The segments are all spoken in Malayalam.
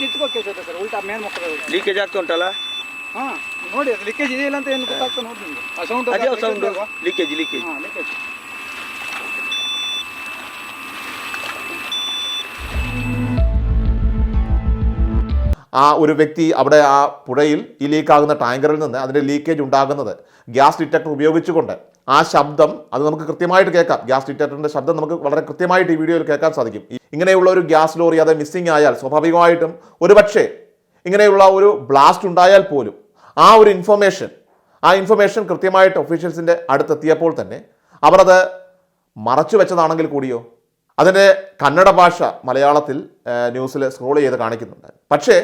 ನಿಂತ್ಕೋಕೆ ಸರ್ ಉಲ್ಟಾ ಮೇನ್ ಮಕ್ಕಳು ಲೀಕೇಜ್ ಆಗ್ತಾ ಉಂಟಲ್ಲ ಹಾಂ ನೋಡಿ ಅದು ಲೀಕೇಜ್ ಇದೆಯಲ್ಲ ಅಂತ ಏನು ಗೊತ್ತಾಗ್ತಾ ನೋಡಿ ನಿಮಗೆ ಆ ಸೌಂಡ್ ಅದೇ ಸೌಂಡ್ ಲೀಕೇಜ್ ಲೀಕೇಜ್ ಹಾಂ ಲೀಕೇಜ್ ആ ഒരു വ്യക്തി അവിടെ ആ പുഴയിൽ ഈ ലീക്കാകുന്ന ടാങ്കറിൽ നിന്ന് അതിൻ്റെ ലീക്കേജ് ഉണ്ടാകുന്നത് ഗ്യാസ് ഡിറ്റക്ടർ ഉപയോഗിച്ചുകൊണ്ട് ആ ശബ്ദം അത് നമുക്ക് കൃത്യമായിട്ട് കേൾക്കാം. ഗ്യാസ് ഡിറ്റക്ടറിന്റെ ശബ്ദം നമുക്ക് വളരെ കൃത്യമായിട്ട് ഈ വീഡിയോയിൽ കേൾക്കാൻ സാധിക്കും. ഇങ്ങനെയുള്ള ഒരു ഗ്യാസ് ലോറി അത് മിസ്സിംഗ് ആയാൽ സ്വാഭാവികമായിട്ടും ഒരുപക്ഷെ ഇങ്ങനെയുള്ള ഒരു ബ്ലാസ്റ്റ് ഉണ്ടായാൽ പോലും ആ ഒരു ഇൻഫർമേഷൻ ആ ഇൻഫർമേഷൻ കൃത്യമായിട്ട് ഒഫീഷ്യൽസിന്റെ അടുത്തെത്തിയപ്പോൾ തന്നെ അവർ അത് മറച്ചു വെച്ചതാണെങ്കിൽ കൂടിയോ? അതിന്റെ കന്നഡ ഭാഷ മലയാളത്തിൽ ന്യൂസിൽ സ്ക്രോൾ ചെയ്ത് കാണിക്കുന്നുണ്ട്. പക്ഷേ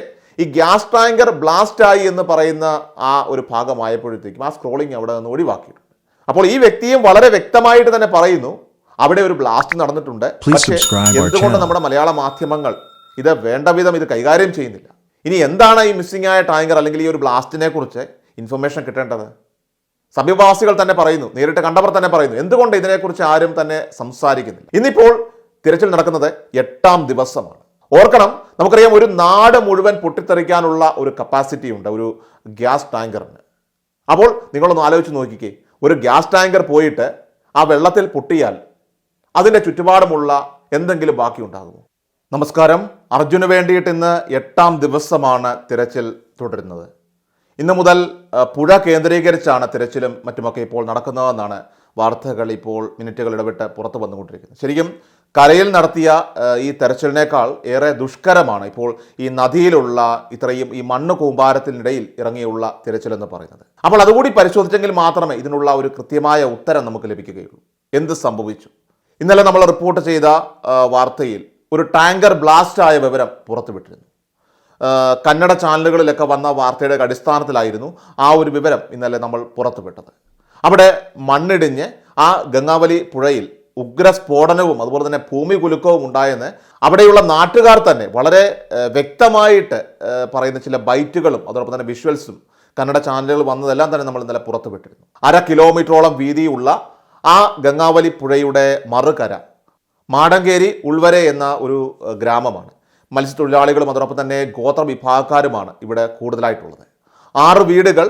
ഈ ഗ്യാസ് ടാങ്കർ ബ്ലാസ്റ്റായി എന്ന് പറയുന്ന ആ ഒരു ഭാഗമായപ്പോഴത്തേക്കും ആ സ്ക്രോളിംഗ് അവിടെ നിന്ന് ഒഴിവാക്കിയിട്ടുണ്ട് അപ്പോൾ ഈ വ്യക്തിയും വളരെ വ്യക്തമായിട്ട് തന്നെ പറയുന്നു അവിടെ ഒരു ബ്ലാസ്റ്റ് നടന്നിട്ടുണ്ട്. പക്ഷേ എന്തുകൊണ്ട് നമ്മുടെ മലയാള മാധ്യമങ്ങൾ ഇത് വേണ്ട വിധം ഇത് കൈകാര്യം ചെയ്യുന്നില്ല? ഇനി എന്താണ് ഈ മിസ്സിംഗ് ആയ ടാങ്കർ അല്ലെങ്കിൽ ഈ ഒരു ബ്ലാസ്റ്റിനെ കുറിച്ച് ഇൻഫർമേഷൻ കിട്ടേണ്ടത്? സമീപവാസികൾ തന്നെ പറയുന്നു നേരിട്ട് കണ്ടവർ തന്നെ പറയുന്നു എന്തുകൊണ്ട് ഇതിനെക്കുറിച്ച് ആരും തന്നെ സംസാരിക്കുന്നില്ല? ഇന്നിപ്പോൾ തിരച്ചിൽ നടക്കുന്നത് എട്ടാം ദിവസമാണ്. ഓർക്കണം നമുക്കറിയാം ഒരു നാട് മുഴുവൻ പൊട്ടിത്തെറിക്കാനുള്ള ഒരു കപ്പാസിറ്റി ഉണ്ട് ഒരു ഗ്യാസ് ടാങ്കറിന്. അപ്പോൾ നിങ്ങളൊന്ന് ആലോചിച്ച് നോക്കിക്കേ ഒരു ഗ്യാസ് ടാങ്കർ പോയിട്ട് ആ വെള്ളത്തിൽ പൊട്ടിയാൽ അതിന്റെ ചുറ്റുപാടുമുള്ള എന്തെങ്കിലും ബാക്കി ഉണ്ടാകുമോ? നമസ്കാരം. അർജുന് വേണ്ടിയിട്ട് ഇന്ന് എട്ടാം ദിവസമാണ് തിരച്ചിൽ തുടരുന്നത്. ഇന്ന് മുതൽ പുഴ കേന്ദ്രീകരിച്ചാണ് തിരച്ചിലും മറ്റുമൊക്കെ ഇപ്പോൾ നടക്കുന്നതെന്നാണ് വാർത്തകൾ ഇപ്പോൾ മിനിറ്റുകൾ ഇടവിട്ട് പുറത്തു വന്നുകൊണ്ടിരിക്കുന്നത്. ശരിക്കും കരയിൽ നടത്തിയ ഈ തെരച്ചിലിനേക്കാൾ ഏറെ ദുഷ്കരമാണ് ഇപ്പോൾ ഈ നദിയിലുള്ള ഇത്രയും ഈ മണ്ണ് കൂമ്പാരത്തിനിടയിൽ ഇറങ്ങിയുള്ള തിരച്ചിലെന്ന് പറയുന്നത്. അപ്പോൾ അതുകൂടി പരിശോധിച്ചെങ്കിൽ മാത്രമേ ഇതിനുള്ള ഒരു കൃത്യമായ ഉത്തരം നമുക്ക് ലഭിക്കുകയുള്ളൂ. എന്ത് സംഭവിച്ചു? ഇന്നലെ നമ്മൾ റിപ്പോർട്ട് ചെയ്ത വാർത്തയിൽ ഒരു ടാങ്കർ ബ്ലാസ്റ്റ് ആയ വിവരം പുറത്തുവിട്ടിരുന്നു. കന്നഡ ചാനലുകളിലൊക്കെ വന്ന വാർത്തയുടെ അടിസ്ഥാനത്തിലായിരുന്നു ആ ഒരു വിവരം ഇന്നലെ നമ്മൾ പുറത്തുവിട്ടത്. അവിടെ മണ്ണിടിഞ്ഞ് ആ ഗംഗാവലി പുഴയിൽ ഉഗ്ര സ്ഫോടനവും അതുപോലെ തന്നെ ഭൂമി കുലുക്കവും ഉണ്ടായെന്ന് അവിടെയുള്ള നാട്ടുകാർ തന്നെ വളരെ വ്യക്തമായിട്ട് പറയുന്ന ചില ബൈറ്റുകളും അതോടൊപ്പം തന്നെ വിഷ്വൽസും കന്നഡ ചാനലുകൾ വന്നതെല്ലാം തന്നെ നമ്മൾ ഇന്നലെ പുറത്തുവിട്ടിരുന്നു. അര കിലോമീറ്ററോളം വീതിയുള്ള ആ ഗംഗാവലി പുഴയുടെ മറുകര മാടങ്കേരി ഉൾവരെ എന്ന ഒരു ഗ്രാമമാണ്. മത്സ്യത്തൊഴിലാളികളും അതോടൊപ്പം തന്നെ ഗോത്ര വിഭാഗക്കാരുമാണ് ഇവിടെ കൂടുതലായിട്ടുള്ളത്. ആറ് വീടുകൾ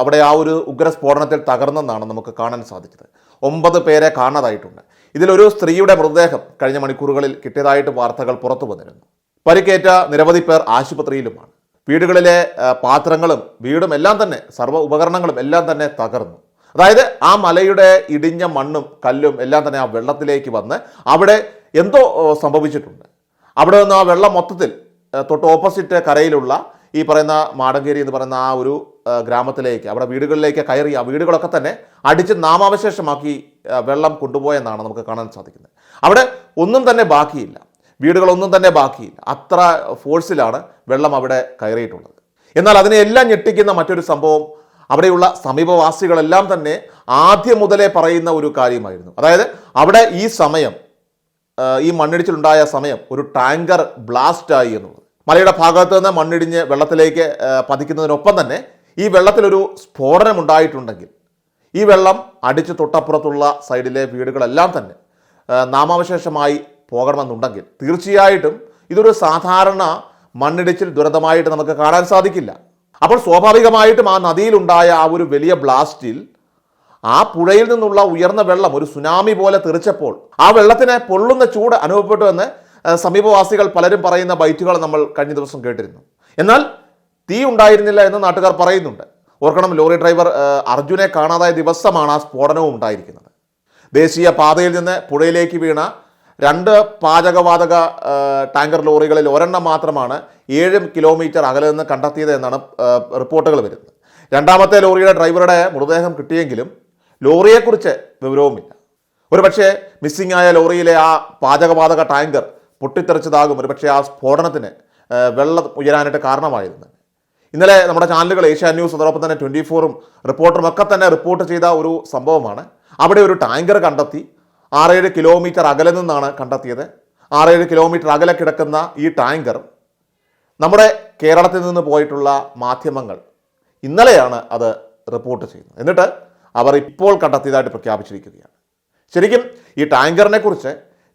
അവിടെ ആ ഒരു ഉഗ്രസ്ഫോടനത്തിൽ തകർന്നെന്നാണ് നമുക്ക് കാണാൻ സാധിച്ചത്. ഒമ്പത് പേരെ കാണാതായിട്ടുണ്ട്. ഇതിലൊരു സ്ത്രീയുടെ മൃതദേഹം കഴിഞ്ഞ മണിക്കൂറുകളിൽ കിട്ടിയതായിട്ട് വാർത്തകൾ പുറത്തു വന്നിരുന്നു. പരിക്കേറ്റ നിരവധി പേർ ആശുപത്രിയിലുമാണ്. വീടുകളിലെ പാത്രങ്ങളും വീടും എല്ലാം തന്നെ സർവ ഉപകരണങ്ങളും എല്ലാം തന്നെ തകർന്നു. അതായത് ആ മലയുടെ ഇടിഞ്ഞ മണ്ണും കല്ലും എല്ലാം തന്നെ ആ വെള്ളത്തിലേക്ക് വന്ന് അവിടെ എന്തോ സംഭവിച്ചിട്ടുണ്ട്. അവിടെ നിന്ന് ആ വെള്ളം മൊത്തത്തിൽ തൊട്ട് ഓപ്പോസിറ്റ് കരയിലുള്ള ഈ പറയുന്ന മാടങ്കേരി എന്ന് പറയുന്ന ആ ഒരു ഗ്രാമത്തിലേക്ക് അവിടെ വീടുകളിലേക്ക് കയറി ആ വീടുകളൊക്കെ തന്നെ അടിച്ച് നാമാവശേഷമാക്കി വെള്ളം കൊണ്ടുപോയെന്നാണ് നമുക്ക് കാണാൻ സാധിക്കുന്നത്. അവിടെ ഒന്നും തന്നെ ബാക്കിയില്ല. വീടുകളൊന്നും തന്നെ ബാക്കിയില്ല. അത്ര ഫോഴ്സിലാണ് വെള്ളം അവിടെ കയറിയിട്ടുള്ളത്. എന്നാൽ അതിനെയെല്ലാം ഞെട്ടിക്കുന്ന മറ്റൊരു സംഭവം അവിടെയുള്ള സമീപവാസികളെല്ലാം തന്നെ ആദ്യം മുതലേ പറയുന്ന ഒരു കാര്യമായിരുന്നു. അതായത് അവിടെ ഈ സമയം ഈ മണ്ണിടിച്ചിലുണ്ടായ സമയം ഒരു ടാങ്കർ ബ്ലാസ്റ്റ് ആയി എന്നുള്ളത്. മലയുടെ ഭാഗത്ത് നിന്ന് മണ്ണിടിഞ്ഞ് വെള്ളത്തിലേക്ക് പതിക്കുന്നതിനൊപ്പം തന്നെ ഈ വെള്ളത്തിലൊരു സ്ഫോടനം ഉണ്ടായിട്ടുണ്ടെങ്കിൽ ഈ വെള്ളം അടിച്ച് തൊട്ടപ്പുറത്തുള്ള സൈഡിലെ വീടുകളെല്ലാം തന്നെ നാമാവശേഷമായി പോകണമെന്നുണ്ടെങ്കിൽ തീർച്ചയായിട്ടും ഇതൊരു സാധാരണ മണ്ണിടിച്ചിൽ ദുരന്തമായിട്ട് നമുക്ക് കാണാൻ സാധിക്കില്ല. അപ്പോൾ സ്വാഭാവികമായിട്ടും ആ നദിയിലുണ്ടായ ആ ഒരു വലിയ ബ്ലാസ്റ്റിൽ ആ പുഴയിൽ നിന്നുള്ള ഉയർന്ന വെള്ളം ഒരു സുനാമി പോലെ തെറിച്ചപ്പോൾ ആ വെള്ളത്തിന് പൊള്ളുന്ന ചൂട് അനുഭവപ്പെട്ടു എന്ന് സമീപവാസികൾ പലരും പറയുന്ന ബൈറ്റുകൾ നമ്മൾ കഴിഞ്ഞ ദിവസം കേട്ടിരുന്നു. എന്നാൽ തീ ഉണ്ടായിരുന്നില്ല എന്ന് നാട്ടുകാർ പറയുന്നുണ്ട്. ഓർക്കണം ലോറി ഡ്രൈവർ അർജുനെ കാണാതായ ദിവസമാണ് ആ സ്ഫോടനവും ഉണ്ടായിരിക്കുന്നത്. ദേശീയ പാതയിൽ നിന്ന് പുഴയിലേക്ക് വീണ രണ്ട് പാചകവാതക ടാങ്കർ ലോറികളിൽ ഒരെണ്ണം മാത്രമാണ് ഏഴ് കിലോമീറ്റർ അകലെ നിന്ന് കണ്ടെത്തിയത് എന്നാണ് റിപ്പോർട്ടുകൾ വരുന്നത്. രണ്ടാമത്തെ ലോറിയുടെ ഡ്രൈവറുടെ മൃതദേഹം കിട്ടിയെങ്കിലും ലോറിയെക്കുറിച്ച് വിവരവുമില്ല. ഒരുപക്ഷെ മിസ്സിംഗ് ആയ ലോറിയിലെ ആ പാചകവാതക ടാങ്കർ പൊട്ടിത്തെറിച്ചതാകും. ഒരുപക്ഷെ ആ സ്ഫോടനത്തിന് വെള്ളം ഉയരാനായിട്ട് കാരണമായിരുന്നു. ഇന്നലെ നമ്മുടെ ചാനലുകൾ ഏഷ്യ ന്യൂസ് അതോടൊപ്പം തന്നെ ട്വന്റി ഫോറും റിപ്പോർട്ടറും ഒക്കെ തന്നെ റിപ്പോർട്ട് ചെയ്ത ഒരു സംഭവമാണ്. അവിടെ ഒരു ടാങ്കർ കണ്ടെത്തി. ആറേഴ് കിലോമീറ്റർ അകലെ നിന്നാണ് കണ്ടെത്തിയത്. ആറേഴ് കിലോമീറ്റർ അകലെ കിടക്കുന്ന ഈ ടാങ്കർ നമ്മുടെ കേരളത്തിൽ നിന്ന് പോയിട്ടുള്ള മാധ്യമങ്ങൾ ഇന്നലെയാണ് അത് റിപ്പോർട്ട് ചെയ്യുന്നത്. എന്നിട്ട് അവർ ഇപ്പോൾ കണ്ടെത്തിയതായിട്ട് പ്രഖ്യാപിച്ചിരിക്കുകയാണ്. ശരിക്കും ഈ ടാങ്കറിനെ കുറിച്ച്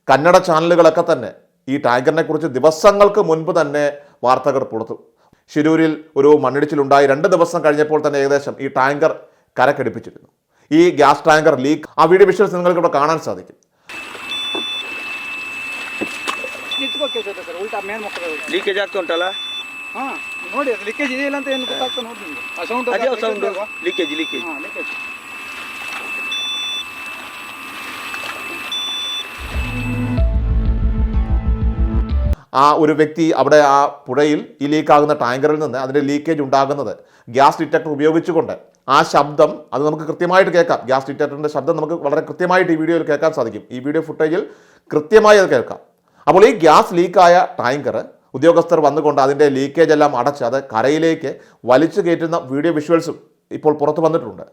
കന്നഡ ചാനലുകളൊക്കെ തന്നെ ഈ ടാങ്കറിനെ കുറിച്ച് ദിവസങ്ങൾക്ക് മുൻപ് തന്നെ വാർത്തകൾ പുറത്തു ഷിരൂരിൽ ഒരു മണ്ണിടിച്ചിലുണ്ടായി രണ്ട് ദിവസം കഴിഞ്ഞപ്പോൾ തന്നെ ഏകദേശം ഈ ടാങ്കർ കരക്കടിപ്പിച്ചിരുന്നു ഈ ഗ്യാസ് ടാങ്കർ ലീക്ക് ആ വീഡിയോ വിഷ്വൽസ് നിങ്ങൾക്ക് ഇവിടെ കാണാൻ സാധിക്കും ನಿಂತ್ಕೋಕೆ ಸರ್ ಉಲ್ಟಾ ಮೇಲ್ ಮಕ್ಕಳು ಲೀಕೇಜ್ ಆಗ್ತಾ ಉಂಟಲ್ಲ ಹಾ ನೋಡಿ ಅದು ಲೀಕೇಜ್ ಇದೆಯಲ್ಲ ಅಂತ ಏನು ಗೊತ್ತಾಗ್ತಾ ನೋಡಿ ನಿಮ್ಗೆ ಆ ಸೌಂಡ್ ಅದ್ಯಾವ ಸೌಂಡ್ ಲೀಕೇಜ್ ಲೀಕೇಜ್ ആ ഒരു വ്യക്തി അവിടെ ആ പുഴയിൽ ഈ ലീക്കാകുന്ന ടാങ്കറിൽ നിന്ന് അതിന്റെ ലീക്കേജ് ഉണ്ടാകുന്നത്. ഗ്യാസ് ഡിറ്റക്ടർ ഉപയോഗിച്ചുകൊണ്ട് ആ ശബ്ദം അത് നമുക്ക് കൃത്യമായിട്ട് കേൾക്കാം. ഗ്യാസ് ഡിറ്റക്ടറിന്റെ ശബ്ദം നമുക്ക് വളരെ കൃത്യമായിട്ട് ഈ വീഡിയോയിൽ കേൾക്കാൻ സാധിക്കും. ഈ വീഡിയോ ഫുട്ടേജിൽ കൃത്യമായി അത് കേൾക്കാം. അപ്പോൾ ഈ ഗ്യാസ് ലീക്കായ ടാങ്കർ ഉദ്യോഗസ്ഥർ വന്നുകൊണ്ട് അതിന്റെ ലീക്കേജ് എല്ലാം അടച്ച് അത് കരയിലേക്ക് വലിച്ചു കയറ്റുന്ന വീഡിയോ വിഷ്വൽസും ഇപ്പോൾ പുറത്തു വന്നിട്ടുണ്ട്.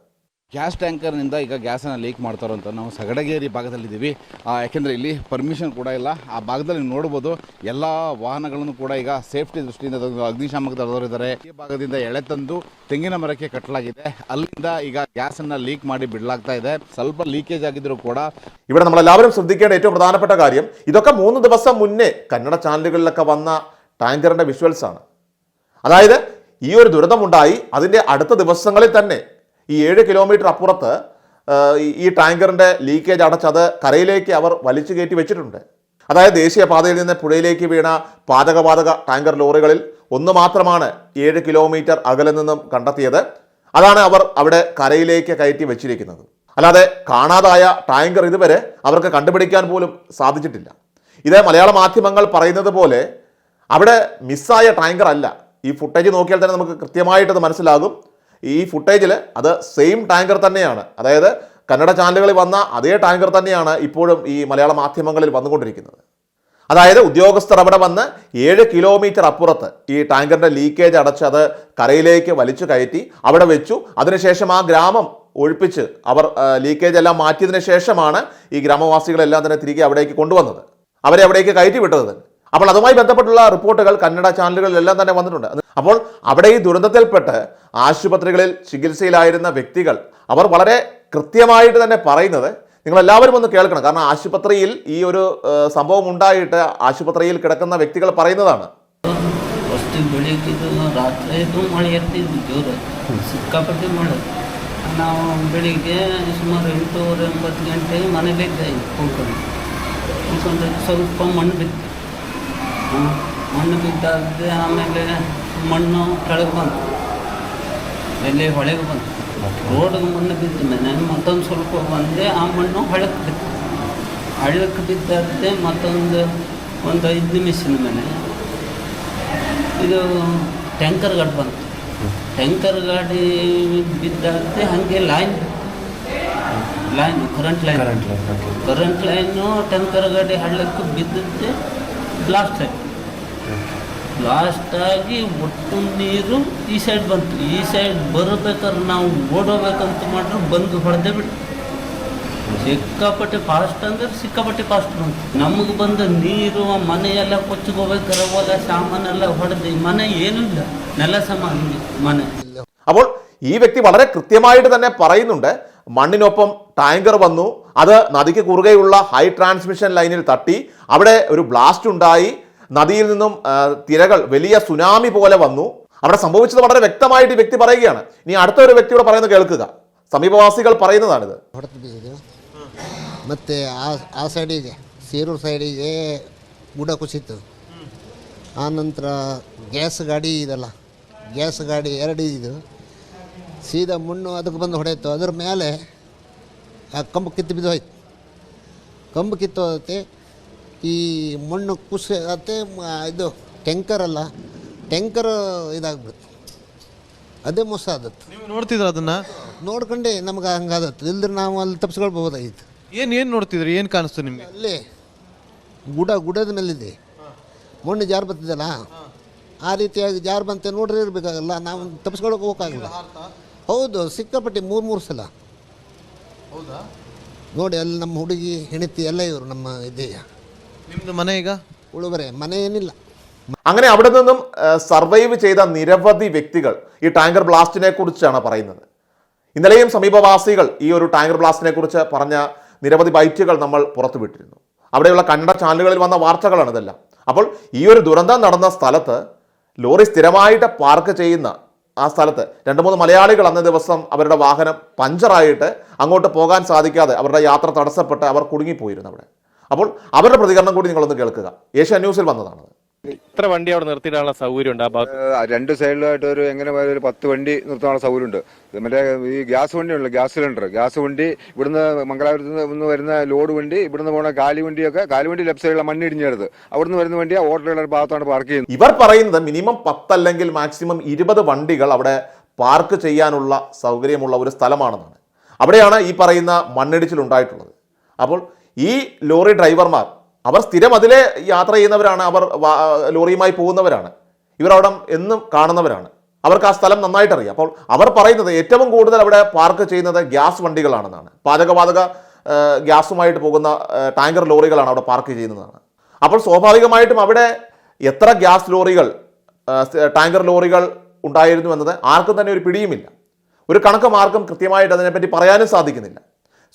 ಗ್ಯಾಸ್ ಟ್ಯಾಂಕರ್ನಿಂದ ಈಗ ಗ್ಯಾಸನ್ನು ಲೀಕ್ ಮಾಡ್ತಾರೋ ಅಂತ ನಾವು ಸಗಡಗೇರಿ ಭಾಗದಲ್ಲಿದ್ದೀವಿ ಆ, ಯಾಕೆಂದರೆ ಇಲ್ಲಿ ಪರ್ಮಿಷನ್ ಕೂಡ ಇಲ್ಲ ಆ ಭಾಗದಲ್ಲಿ ನೋಡ್ಬೋದು ಎಲ್ಲ ವಾಹನಗಳನ್ನು ಕೂಡ ಈಗ ಸೇಫ್ಟಿ ದೃಷ್ಟಿಯಿಂದ ತಂದು ಅಗ್ನಿಶಾಮಕ ದಳದವರು ಇದ್ದಾರೆ ಈ ಭಾಗದಿಂದ ಎಳೆ ತಂದು ತೆಂಗಿನ ಮರಕ್ಕೆ ಕಟ್ಟಲಾಗಿದೆ ಅಲ್ಲಿಂದ ಈಗ ಗ್ಯಾಸನ್ನು ಲೀಕ್ ಮಾಡಿ ಬಿಡಲಾಗ್ತಾ ಇದೆ ಸ್ವಲ್ಪ ಲೀಕೇಜ್ ಆಗಿದ್ರು ಕೂಡ ഇവിടെ നമ്മളെല്ലാവരും ശ്രദ്ധിക്കേണ്ട ഏറ്റവും പ്രധാനപ്പെട്ട കാര്യം ഇതൊക്കെ മൂന്ന് ദിവസം മുന്നേ കന്നഡ ചാനലുകളിലൊക്കെ വന്ന ടാങ്കറിൻ്റെ വിഷ്വൽസ് ആണ് അതായത് ഈ ഒരു ദുരന്തമുണ്ടായി അതിൻ്റെ അടുത്ത ദിവസങ്ങളിൽ തന്നെ ഈ ഏഴ് കിലോമീറ്റർ അപ്പുറത്ത് ഈ- ടാങ്കറിന്റെ ലീക്കേജ് അടച്ചത് കരയിലേക്ക് അവർ വലിച്ചു കയറ്റി വെച്ചിട്ടുണ്ട്. അതായത് ദേശീയപാതയിൽ നിന്ന് പുഴയിലേക്ക് വീണ പാചകവാതക ടാങ്കർ ലോറികളിൽ ഒന്ന് മാത്രമാണ് ഏഴ് കിലോമീറ്റർ അകലെ നിന്നും കണ്ടെത്തിയത്. അതാണ് അവർ അവിടെ കരയിലേക്ക് കയറ്റി വെച്ചിരിക്കുന്നത്. അല്ലാതെ കാണാതായ ടാങ്കർ ഇതുവരെ അവർക്ക് കണ്ടുപിടിക്കാൻ പോലും സാധിച്ചിട്ടില്ല. ഇത് മലയാള മാധ്യമങ്ങൾ പറയുന്നത് പോലെ അവിടെ മിസ്സായ ടാങ്കർ അല്ല. ഈ ഫുട്ടേജ് നോക്കിയാൽ തന്നെ നമുക്ക് കൃത്യമായിട്ടത് മനസ്സിലാകും. ഈ ഫുട്ടേജിൽ അത് സെയിം ടാങ്കർ തന്നെയാണ്. അതായത് കന്നഡ ചാനലുകളിൽ വന്ന അതേ ടാങ്കർ തന്നെയാണ് ഇപ്പോഴും ഈ മലയാള മാധ്യമങ്ങളിൽ വന്നുകൊണ്ടിരിക്കുന്നത്. അതായത് ഉദ്യോഗസ്ഥർ അവിടെ വന്ന് ഏഴ് കിലോമീറ്റർ അപ്പുറത്ത് ഈ ടാങ്കറിന്റെ ലീക്കേജ് അടച്ച് അത് കരയിലേക്ക് വലിച്ചു കയറ്റി അവിടെ വെച്ചു. അതിനുശേഷം ആ ഗ്രാമം ഒഴിപ്പിച്ച് അവർ ലീക്കേജ് എല്ലാം മാറ്റിയതിനു ശേഷമാണ് ഈ ഗ്രാമവാസികളെല്ലാം തന്നെ തിരികെ അവിടേക്ക് കൊണ്ടുവന്നത്. അവരെ അവിടേക്ക് കയറ്റി വിട്ടത് അപ്പോൾ അതുമായി ബന്ധപ്പെട്ടുള്ള റിപ്പോർട്ടുകൾ കന്നഡ ചാനലുകളിലെല്ലാം തന്നെ വന്നിട്ടുണ്ട്. അപ്പോൾ അവിടെ ഈ ദുരന്തത്തിൽപ്പെട്ട് ആശുപത്രികളിൽ ചികിത്സയിലായിരുന്ന വ്യക്തികൾ അവർ വളരെ കൃത്യമായിട്ട് തന്നെ പറയുന്നത് നിങ്ങൾ എല്ലാവരും ഒന്ന് കേൾക്കണം കാരണം ആശുപത്രിയിൽ ഈ ഒരു ഏഹ്, സംഭവം ഉണ്ടായിട്ട് ആശുപത്രിയിൽ കിടക്കുന്ന വ്യക്തികൾ പറയുന്നതാണ് ಅಷ್ಟು ಬೆಳಿಗ್ಗಿದ್ದು ರಾತ್ರಿದು ಮಳೆ ಇರ್ತಿದ್ದು ಜೋರು ಸಿಕ್ಕಾಪಟ್ಟೆ ಮಳೆ ನಾವು ಬೆಳಿಗ್ಗೆ ಸುಮಾರು ಎಂಟೂವರೆ ಒಂಬತ್ತು ಗಂಟೆಗೆ ಮನೇಲಿದ್ದೆ ಕೂತ್ಕೊಂಡು ಕೂತ್ಕೊಂಡು ಸ್ವಲ್ಪ ಮಣ್ಣು ಬಿತ್ತು ಹ್ಮ್. ಮಣ್ಣು ಬಿದ್ದಾದೆ ಆಮೇಲೆ ಮಣ್ಣು ಕೆಳಗೆ ಬಂತು. ಎಲ್ಲಿ ಹೊಳೆಗೆ ಬಂತು. ರೋಡ್ಗೆ ಮಣ್ಣು ಬಿದ್ದ ಮೇಲೆ ಮತ್ತೊಂದು ಸ್ವಲ್ಪ ಬಂದೆ ಆ ಮಣ್ಣು ಹೊಳಕ್ಕೆ ಬಿತ್ತು. ಹಳ್ಳಕ್ಕೆ ಬಿದ್ದಾದೆ ಮತ್ತೊಂದು ಒಂದು ಐದು ನಿಮಿಷದ ಮೇಲೆ ಇದು ಟ್ಯಾಂಕರ್ ಗಾಡಿ ಬಂತು. ಟ್ಯಾಂಕರ್ ಗಾಡಿ ಬಿದ್ದಾಗುತ್ತೆ ಹಾಗೆ line line current line. Current line tanker ಗಾಡಿ ಹಳ್ಳಕ್ಕೆ ಬಿದ್ದಂತೆ ಬ್ಲಾಸ್ಟ್ ಆಗಿ ಬ್ಲಾಸ್ಟ್ ಆಗಿ ಒಟ್ಟು ನೀರು ಈ ಸೈಡ್ ಬಂತು ಈ ಸೈಡ್ ಬರಬೇಕಾದ್ರೆ ನಾವು ಓಡೋಬೇಕಂತ ಮಾಡ್ರೆ ಬಂದು ಹೊಡೆದೇ ಬಿಟ್ಟು ಸಿಕ್ಕಾಪಟ್ಟೆ ಫಾಸ್ಟ್ ಅಂದ್ರೆ ಸಿಕ್ಕಾಪಟ್ಟೆ ಫಾಸ್ಟ್ ಬಂತು ನಮಗೆ ಬಂದ ನೀರು ಆ ಮನೆಯೆಲ್ಲ ಕೊಚ್ಚಿಗೋಬೇಕಾರೆ ಹೊಲ ಸಾಮಾನೆಲ್ಲ ಹೊಡೆದು ಮನೆ ಏನೂ ಇಲ್ಲ ನೆಲ ಸಮ ಹಂಗೆ ಮನೆ അപ്പോൾ ഈ വ്യക്തി വളരെ കൃത്യമായിട്ട് തന്നെ പറയുന്നുണ്ട് മണ്ണിനൊപ്പം ടാങ്കർ വന്നു അത് നദിക്ക് കുറുകെയുള്ള ഹൈ ട്രാൻസ്മിഷൻ ലൈനിൽ തട്ടി അവിടെ ഒരു ബ്ലാസ്റ്റ് ഉണ്ടായി നദിയിൽ നിന്നും ആ, തിരകൾ വലിയ സുനാമി പോലെ വന്നു അവിടെ സംഭവിച്ചത് വളരെ വ്യക്തമായിട്ട് ഈ വ്യക്തി പറയുകയാണ് ഇനി അടുത്ത ഒരു വ്യക്തിയോട് പറയുന്നത് കേൾക്കുക സമീപവാസികൾ പറയുന്നതാണിത് ಹೊಡೆದು ಬಿದ್ದಿದ್ದು ಮತ್ತು ಆ ಆ ಸೈಡಿಗೆ ಸೀರೂರು ಸೈಡಿಗೆ ಗುಡ ಕುಸಿತು ಆ ನಂತರ ಗ್ಯಾಸ್ ಗಾಡಿ ಇದಲ್ಲ ಗ್ಯಾಸ್ ಗಾಡಿ ಎರಡು ಇದು ಸೀದಾ ಮಣ್ಣು ಅದಕ್ಕೆ ಬಂದು ಹೊಡೆಯಿತು ಅದ್ರ ಮೇಲೆ ಆ ಕಂಬ ಕಿತ್ತು ಬಿದ್ದು ಹೋಯ್ತು ಕಂಬ ಕಿತ್ತು ಹೋಗುತ್ತೆ ಈ ಮಣ್ಣು ಕುಸಿ ಅತ್ತೆ ಇದು ಟ್ಯಾಂಕರ್ ಅಲ್ಲ ಟ್ಯಾಂಕರ್ ಇದಾಗ್ಬಿಡ್ತು ಅದೇ ಮೋಸ ಆದತ್ತು ನೀವು ನೋಡ್ತಿದ್ರ ಅದನ್ನ? ನೋಡ್ಕೊಂಡೆ ನಮ್ಗೆ ಹಂಗಾದತ್ತು ಇಲ್ದ್ರೆ ನಾವು ಅಲ್ಲಿ ತಪ್ಪಿಸ್ಕೊಳ್ಬಹುದಾಗಿತ್ತು. ಏನು ಏನು ನೋಡ್ತಿದ್ರಿ? ಏನು ಕಾಣಿಸ್ತು ನಿಮಗೆ? ಅಲ್ಲಿ ಗುಡ ಗುಡದ ಮೇಲಿದೆ. ಮಣ್ಣು ಜಾರು ಬರ್ತಿದ್ದಲ್ಲ ಆ ರೀತಿಯಾಗಿ ಜಾರು ಬಂತೆ ನೋಡ್ರಿ ಇರಬೇಕಾಗಲ್ಲ ನಾವು ತಪ್ಪಿಸ್ಕೊಳಕ್ಕೆ ಹೋಗಕ್ಕಾಗಲ್ಲ. ಹೌದು ಸಿಕ್ಕಾಪಟ್ಟೆ ಮೂರು ಮೂರು ಸಲ. ಹೌದಾ? ನೋಡಿ ಅಲ್ಲಿ ನಮ್ಮ ಹುಡುಗಿ ಹೆಣಿತಿ ಎಲ್ಲ ಇವರು ನಮ್ಮ ಇದೆಯ ನಿಮ್ದು ಮನೆ ಈಗ ಉಳುವರೆ ಮನೆ ಏನಿಲ್ಲ അങ്ങനെ അവിടെ നിന്നും സർവൈവ് ചെയ്ത നിരവധി വ്യക്തികൾ ഈ ടാങ്കർ ബ്ലാസ്റ്റിനെ കുറിച്ചാണ് പറയുന്നത് ഇന്നലെയും സമീപവാസികൾ ഈ ഒരു ടാങ്കർ ബ്ലാസ്റ്റിനെ കുറിച്ച് പറഞ്ഞ നിരവധി ബൈറ്റുകൾ നമ്മൾ പുറത്തുവിട്ടിരുന്നു അവിടെയുള്ള കന്നഡ ചാനലുകളിൽ വന്ന വാർത്തകളാണ് ഇതെല്ലാം അപ്പോൾ ഈ ഒരു ദുരന്തം നടന്ന സ്ഥലത്ത് ലോറി സ്ഥിരമായിട്ട് പാർക്ക് ചെയ്യുന്ന ആ സ്ഥലത്ത് രണ്ട് മൂന്ന് മലയാളികൾ അന്ന ദിവസം അവരുടെ വാഹനം പഞ്ചറായിട്ട് അങ്ങോട്ട് പോകാൻ സാധിക്കാതെ അവരുടെ യാത്ര തടസ്സപ്പെട്ട് അവർ കുടുങ്ങിപ്പോയിരുന്നു അവിടെ അപ്പോൾ അവരുടെ പ്രതികരണം കൂടി നിങ്ങളൊന്ന് കേൾക്കുക. ഏഷ്യ ന്യൂസിൽ വന്നതാണ് ഇത്ര വണ്ടി അവിടെ നിർത്തിയിടാനുള്ള സൗകര്യം ഉണ്ട് ആ ഭാഗത്ത്? രണ്ട് സൈഡിലായിട്ട് ഒരു എങ്ങനെ പോയാലും ഒരു പത്ത് വണ്ടി നിർത്താനുള്ള സൗകര്യം ഉണ്ട് മറ്റേ ഈ ഗ്യാസ് വണ്ടി ഉണ്ടല്ലോ ഗ്യാസ് സിലിണ്ടർ. ഗ്യാസ് വണ്ടി ഇവിടുന്ന് മംഗലാപുരത്ത് നിന്ന് വരുന്ന ലോഡ് വണ്ടി ഇവിടുന്ന് പോണ കാലി വണ്ടിയൊക്കെ കാലി വണ്ടി ലെഫ്റ്റ് സൈഡിലുള്ള മണ്ണിടിഞ്ഞെടുത്ത് അവിടുന്ന് വരുന്ന വണ്ടി ആ ഓട്ടോയുടെ ഭാഗത്താണ് പാർക്ക് ചെയ്യുന്നത്. ഇവർ പറയുന്നത് മിനിമം പത്തല്ലെങ്കിൽ മാക്സിമം ഇരുപത് വണ്ടികൾ അവിടെ പാർക്ക് ചെയ്യാനുള്ള സൗകര്യമുള്ള ഒരു സ്ഥലമാണെന്നാണ്. അവിടെയാണ് ഈ പറയുന്ന മണ്ണിടിച്ചിൽ ഉണ്ടായിട്ടുള്ളത്. അപ്പോൾ ഈ ലോറി ഡ്രൈവർമാർ അവർ സ്ഥിരം അതിലെ യാത്ര ചെയ്യുന്നവരാണ് അവർ ലോറിയുമായി പോകുന്നവരാണ്. ഇവർ അവിടെ എന്നും കാണുന്നവരാണ്. അവർക്ക് ആ സ്ഥലം നന്നായിട്ട് അറിയാം അപ്പോൾ അവർ പറയുന്നത് ഏറ്റവും കൂടുതൽ അവിടെ പാർക്ക് ചെയ്യുന്നത് ഗ്യാസ് വണ്ടികളാണെന്നാണ്. പാചകവാതക ഗ്യാസുമായിട്ട് പോകുന്ന ടാങ്കർ ലോറികളാണ് അവിടെ പാർക്ക് ചെയ്യുന്നതാണ്. അപ്പോൾ സ്വാഭാവികമായിട്ടും അവിടെ എത്ര ഗ്യാസ് ലോറികൾ ടാങ്കർ ലോറികൾ ഉണ്ടായിരുന്നു എന്നത് ആർക്കും തന്നെ ഒരു പിടിയുമില്ല. ഒരു കണക്കും ആർക്കും കൃത്യമായിട്ട് അതിനെപ്പറ്റി പറയാനും സാധിക്കുന്നില്ല.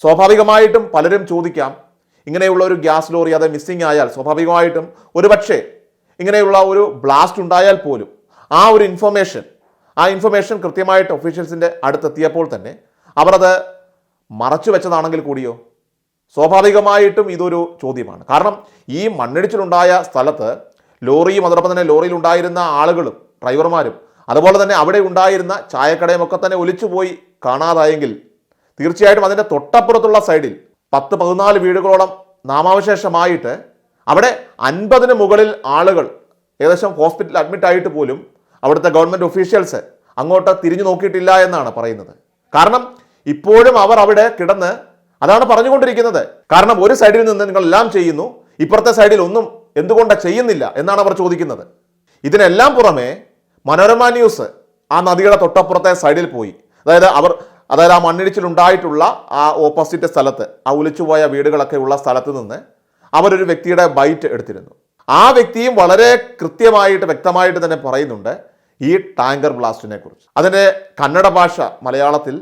സ്വാഭാവികമായിട്ടും പലരും ചോദിക്കാം ഇങ്ങനെയുള്ള ഒരു ഗ്യാസ് ലോറി അത് മിസ്സിംഗ് ആയാൽ സ്വാഭാവികമായിട്ടും ഒരുപക്ഷെ ഇങ്ങനെയുള്ള ഒരു ബ്ലാസ്റ്റ് ഉണ്ടായാൽ പോലും ആ ഒരു ഇൻഫർമേഷൻ ആ ഇൻഫർമേഷൻ കൃത്യമായിട്ട് ഒഫീഷ്യൽസിന്റെ അടുത്തെത്തിയപ്പോൾ തന്നെ അവർ അത് മറച്ചു വെച്ചതാണെങ്കിൽ കൂടിയോ? സ്വാഭാവികമായിട്ടും ഇതൊരു ചോദ്യമാണ്. കാരണം ഈ മണ്ണിടിച്ചിലുണ്ടായ സ്ഥലത്ത് ലോറിയും അതോടൊപ്പം തന്നെ ലോറിയിൽ ഉണ്ടായിരുന്ന ആളുകളും ഡ്രൈവർമാരും അതുപോലെ തന്നെ അവിടെ ഉണ്ടായിരുന്ന ചായക്കടയും ഒക്കെ തന്നെ ഒലിച്ചുപോയി കാണാതായെങ്കിൽ തീർച്ചയായിട്ടും അതിന്റെ തൊട്ടപ്പുറത്തുള്ള സൈഡിൽ പത്ത് പതിനാല് വീടുകളോളം നാമാവശേഷമായിട്ട് അവിടെ അൻപതിന് മുകളിൽ ആളുകൾ ഏകദേശം ഹോസ്പിറ്റലിൽ അഡ്മിറ്റ് ആയിട്ട് പോലും അവിടുത്തെ ഗവൺമെന്റ് ഒഫീഷ്യൽസ് അങ്ങോട്ട് തിരിഞ്ഞു നോക്കിയിട്ടില്ല എന്നാണ് പറയുന്നത്. കാരണം ഇപ്പോഴും അവർ അവിടെ കിടന്ന് അതാണ് പറഞ്ഞുകൊണ്ടിരിക്കുന്നത്. കാരണം ഒരു സൈഡിൽ നിന്ന് നിങ്ങളെല്ലാം ചെയ്യുന്നു ഇപ്പുറത്തെ സൈഡിൽ ഒന്നും എന്തുകൊണ്ടാണ് ചെയ്യുന്നില്ല എന്നാണ് അവർ ചോദിക്കുന്നത്. ഇതിനെല്ലാം പുറമെ മനോരമ ന്യൂസ് ആ നദിയുടെ തൊട്ടപ്പുറത്തെ സൈഡിൽ പോയി. അതായത് അവർ അതായത് ആ മണ്ണിടിച്ചിലുണ്ടായിട്ടുള്ള ആ ഓപ്പോസിറ്റ് സ്ഥലത്ത് ആ ഒലിച്ചുപോയ വീടുകളൊക്കെ ഉള്ള സ്ഥലത്ത് നിന്ന് അവരൊരു വ്യക്തിയുടെ ബൈറ്റ് എടുത്തിരുന്നു. ആ വ്യക്തിയും വളരെ കൃത്യമായിട്ട് വ്യക്തമായിട്ട് തന്നെ പറയുന്നുണ്ട് ഈ ടാങ്കർ ബ്ലാസ്റ്റിനെ കുറിച്ച്. അതിന്റെ കന്നഡ ഭാഷ മലയാളത്തിൽ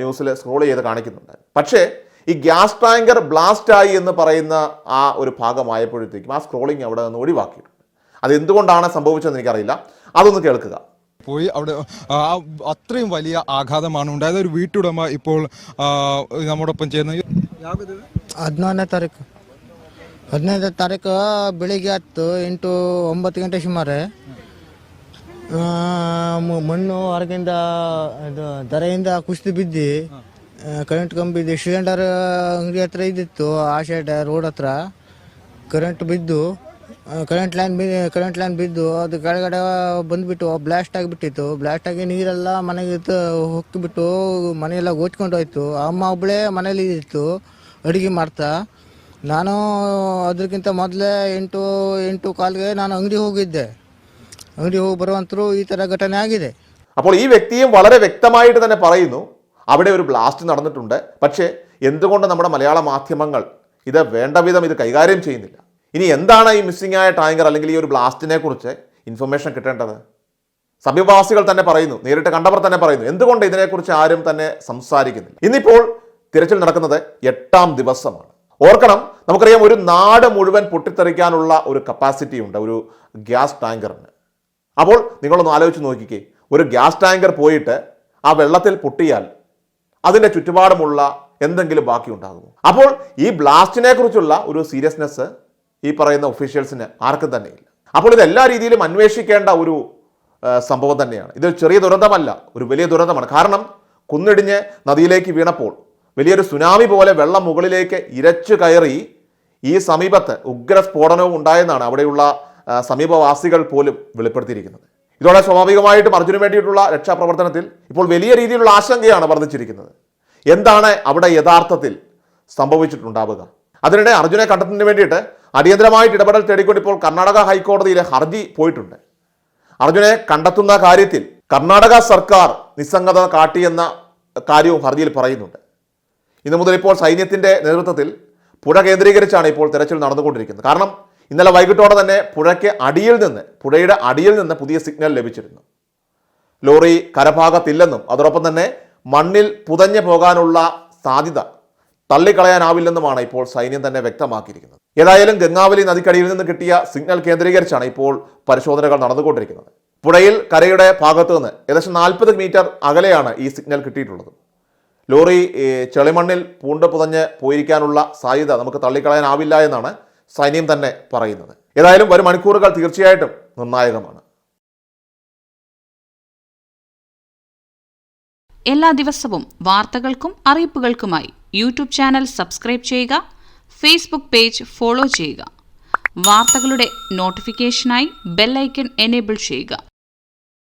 ന്യൂസിൽ സ്ക്രോൾ ചെയ്ത് കാണിക്കുന്നുണ്ട്. പക്ഷേ ഈ ഗ്യാസ് ടാങ്കർ ബ്ലാസ്റ്റായി എന്ന് പറയുന്ന ആ ഒരു ഭാഗമായപ്പോഴത്തേക്കും ആ സ്ക്രോളിംഗ് അവിടെ നിന്ന് ഒഴിവാക്കിയിട്ടുണ്ട്. അത് എന്തുകൊണ്ടാണ് സംഭവിച്ചതെന്ന് എനിക്കറിയില്ല. അതൊന്ന് കേൾക്കുക. പോയി അവിടെ ആ, അത്രയും വലിയ ആഘാതമാണ് ഉണ്ടായത് ഒരു വീട്ടുടമ ഇപ്പോൾ ആ, നമ്മോടൊപ്പം ചേർന്ന് ಹದಿನಾರನೇ ತಾರೀಕು ಹದಿನೈದನೇ ತಾರೀಕು ಬೆಳಿಗ್ಗೆ ಹತ್ತು ಎಂಟು ಒಂಬತ್ತು ಗಂಟೆ ಸುಮಾರು ಆ, ಮ- ಮಣ್ಣು ಹೊರಗಿಂದ ಇದು ದರೆಯಿಂದ ಕುಸಿದು ಬಿದ್ದು ಆ, ಕರೆಂಟ್ ಕಂಬಿ ಇದು ಸಿಲಿಂಡರ್ ಅಂಗಡಿ ಹತ್ರ ಇದ್ದಿತ್ತು ಆ ಸೈಡ್ ರೋಡ್ ಹತ್ರ ಕರೆಂಟ್ ಬಿದ್ದು ಆ, ಕರೆಂಟ್ ಲೈನ್ ಬಿ ಕರೆಂಟ್ ಲೈನ್ ಬಿದ್ದು ಅದು ಕೆಳಗಡೆ ಬಂದ್ಬಿಟ್ಟು ಬ್ಲಾಸ್ಟ್ ಆಗಿಬಿಟ್ಟಿತ್ತು ಬ್ಲಾಸ್ಟ್ ಆಗಿ ನೀರೆಲ್ಲ ಮನೆಗೆ ಇತ್ತು ಹೊಕ್ಕಿಬಿಟ್ಟು ಮನೆಯೆಲ್ಲ ಓದ್ಕೊಂಡು ಹೋಯ್ತು ಅಮ್ಮ ಒಬ್ಬಳೇ ಮನೇಲಿ ಇದ್ದಿತ್ತು ಅಡುಗೆ ಮಾಡ್ತಾ ನಾನು ಅದಕ್ಕಿಂತ ಮೊದಲೇ ಎಂಟು ಎಂಟು ಕಾಲ್ಗೆ ನಾನು ಅಂಗಡಿ ಹೋಗಿದ್ದೆ ಅಂಗಡಿ ಹೋಗಿ ಬರುವಂತರೂ ಈ ಥರ ಘಟನೆ ಆಗಿದೆ അപ്പോൾ ഈ വ്യക്തിയും വളരെ വ്യക്തമായിട്ട് തന്നെ പറയുന്നു അവിടെ ഒരു ബ്ലാസ്റ്റ് നടന്നിട്ടുണ്ട് പക്ഷേ എന്തുകൊണ്ട് നമ്മുടെ മലയാള മാധ്യമങ്ങൾ ഇത് വേണ്ട വിധം ഇത് കൈകാര്യം ചെയ്യുന്നില്ല ഇനി എന്താണ് ഈ മിസ്സിംഗ് ആയ ടാങ്കർ അല്ലെങ്കിൽ ഈ ഒരു ബ്ലാസ്റ്റിനെ കുറിച്ച് ഇൻഫർമേഷൻ കിട്ടേണ്ടത്? സമീപവാസികൾ തന്നെ പറയുന്നു നേരിട്ട് കണ്ടവർ തന്നെ പറയുന്നു എന്തുകൊണ്ട് ഇതിനെക്കുറിച്ച് ആരും തന്നെ സംസാരിക്കുന്നില്ല? ഇന്നിപ്പോൾ തിരച്ചിൽ നടക്കുന്നത് എട്ടാം ദിവസമാണ്. ഓർക്കണം നമുക്കറിയാം ഒരു നാട് മുഴുവൻ പൊട്ടിത്തെറിക്കാനുള്ള ഒരു കപ്പാസിറ്റി ഉണ്ട് ഒരു ഗ്യാസ് ടാങ്കറിന്. അപ്പോൾ നിങ്ങളൊന്ന് ആലോചിച്ച് നോക്കിക്കേ ഒരു ഗ്യാസ് ടാങ്കർ പോയിട്ട് ആ വെള്ളത്തിൽ പൊട്ടിയാൽ അതിന്റെ ചുറ്റുപാടുമുള്ള എന്തെങ്കിലും ബാക്കി ഉണ്ടാകുമോ അപ്പോൾ ഈ ബ്ലാസ്റ്റിനെ കുറിച്ചുള്ള ഒരു സീരിയസ്നെസ് ഈ പറയുന്ന ഒഫീഷ്യൽസിന് ആർക്കും തന്നെ ഇല്ല അപ്പോൾ ഇത് എല്ലാ രീതിയിലും അന്വേഷിക്കേണ്ട ഒരു സംഭവം തന്നെയാണ്. ഇത് ചെറിയ ദുരന്തമല്ല ഒരു വലിയ ദുരന്തമാണ്. കാരണം കുന്നിടിഞ്ഞ് നദിയിലേക്ക് വീണപ്പോൾ വലിയൊരു സുനാമി പോലെ വെള്ളം മുകളിലേക്ക് ഇരച്ചു കയറി ഈ സമീപത്ത് ഉഗ്ര സ്ഫോടനവും ഉണ്ടായെന്നാണ് അവിടെയുള്ള സമീപവാസികൾ പോലും വെളിപ്പെടുത്തിയിരിക്കുന്നത്. ഇതോടെ സ്വാഭാവികമായിട്ടും അർജുന് വേണ്ടിയിട്ടുള്ള രക്ഷാപ്രവർത്തനത്തിൽ ഇപ്പോൾ വലിയ രീതിയിലുള്ള ആശങ്കയാണ് വർദ്ധിച്ചിരിക്കുന്നത്. എന്താണ് അവിടെ യഥാർത്ഥത്തിൽ സംഭവിച്ചിട്ടുണ്ടാവുക? അതിനിടെ അർജുനെ കണ്ടെത്തുന്നതിന് വേണ്ടിയിട്ട് അടിയന്തരമായിട്ട് ഇടപെടൽ തേടിക്കൊണ്ട് ഇപ്പോൾ കർണാടക ഹൈക്കോടതിയിലെ ഹർജി പോയിട്ടുണ്ട്. അർജുനെ കണ്ടെത്തുന്ന കാര്യത്തിൽ കർണാടക സർക്കാർ നിസ്സംഗത കാട്ടിയെന്ന കാര്യവും ഹർജിയിൽ പറയുന്നുണ്ട്. ഇന്നു മുതൽ ഇപ്പോൾ സൈന്യത്തിന്റെ നേതൃത്വത്തിൽ പുഴ കേന്ദ്രീകരിച്ചാണ് ഇപ്പോൾ തെരച്ചിൽ നടന്നുകൊണ്ടിരിക്കുന്നത്. കാരണം ഇന്നലെ വൈകിട്ടോടെ തന്നെ പുഴയ്ക്ക് അടിയിൽ നിന്ന് പുഴയുടെ അടിയിൽ നിന്ന് പുതിയ സിഗ്നൽ ലഭിച്ചിരുന്നു. ലോറി കരഭാഗത്തില്ലെന്നും അതോടൊപ്പം തന്നെ മണ്ണിൽ പുതഞ്ഞു പോകാനുള്ള സാധ്യത തള്ളിക്കളയാനാവില്ലെന്നുമാണ് ഇപ്പോൾ സൈന്യം തന്നെ വ്യക്തമാക്കിയിരിക്കുന്നത്. ഏതായാലും ഗംഗാവലി നദിക്കടിയിൽ നിന്ന് കിട്ടിയ സിഗ്നൽ കേന്ദ്രീകരിച്ചാണ് ഇപ്പോൾ പരിശോധനകൾ നടന്നുകൊണ്ടിരിക്കുന്നത്. പുഴയിൽ കരയുടെ ഭാഗത്തു നിന്ന് ഏകദേശം നാൽപ്പത് മീറ്റർ അകലെയാണ് ഈ സിഗ്നൽ കിട്ടിയിട്ടുള്ളത്. ലോറി ചെളിമണ്ണിൽ പൂണ്ട് പുതഞ്ഞ് പോയിരിക്കാനുള്ള സാധ്യത നമുക്ക് തള്ളിക്കളയാനാവില്ല എന്നാണ് സൈന്യം തന്നെ പറയുന്നത്. ഏതായാലും വരും മണിക്കൂറുകൾ തീർച്ചയായിട്ടും നിർണായകമാണ്. എല്ലാ ദിവസവും വാർത്തകൾക്കും അറിയിപ്പുകൾക്കുമായി യൂട്യൂബ് ചാനൽ സബ്സ്ക്രൈബ് ചെയ്യുക ഫേസ്ബുക്ക് പേജ് ഫോളോ ചെയ്യുക. വാർത്തകളുടെ നോട്ടിഫിക്കേഷനായി ബെല്ലൈക്കൺ എനേബിൾ ചെയ്യുക.